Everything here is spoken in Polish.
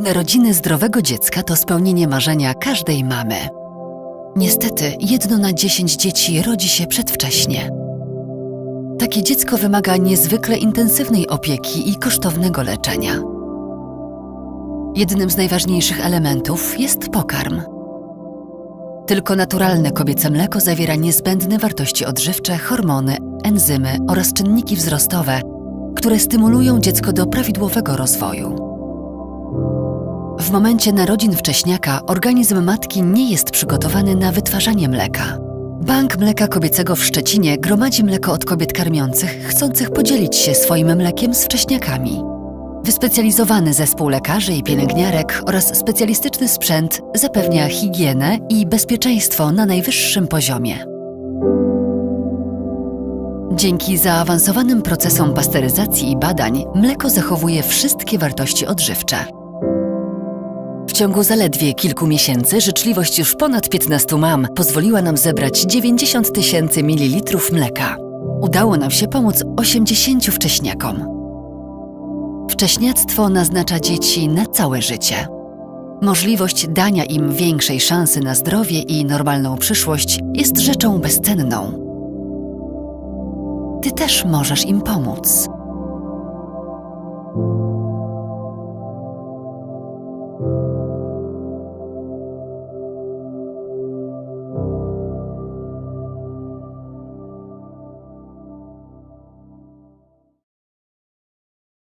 Narodziny zdrowego dziecka to spełnienie marzenia każdej mamy. Niestety, jedno na dziesięć dzieci rodzi się przedwcześnie. Takie dziecko wymaga niezwykle intensywnej opieki i kosztownego leczenia. Jednym z najważniejszych elementów jest pokarm. Tylko naturalne kobiece mleko zawiera niezbędne wartości odżywcze, hormony, enzymy oraz czynniki wzrostowe, które stymulują dziecko do prawidłowego rozwoju. W momencie narodzin wcześniaka organizm matki nie jest przygotowany na wytwarzanie mleka. Bank Mleka Kobiecego w Szczecinie gromadzi mleko od kobiet karmiących, chcących podzielić się swoim mlekiem z wcześniakami. Wyspecjalizowany zespół lekarzy i pielęgniarek oraz specjalistyczny sprzęt zapewnia higienę i bezpieczeństwo na najwyższym poziomie. Dzięki zaawansowanym procesom pasteryzacji i badań mleko zachowuje wszystkie wartości odżywcze ciągu zaledwie kilku miesięcy życzliwość już ponad 15 mam pozwoliła nam zebrać 90 tysięcy mililitrów mleka. Udało nam się pomóc 80 wcześniakom. Wcześniactwo naznacza dzieci na całe życie. Możliwość dania im większej szansy na zdrowie i normalną przyszłość jest rzeczą bezcenną. Ty też możesz im pomóc. thank you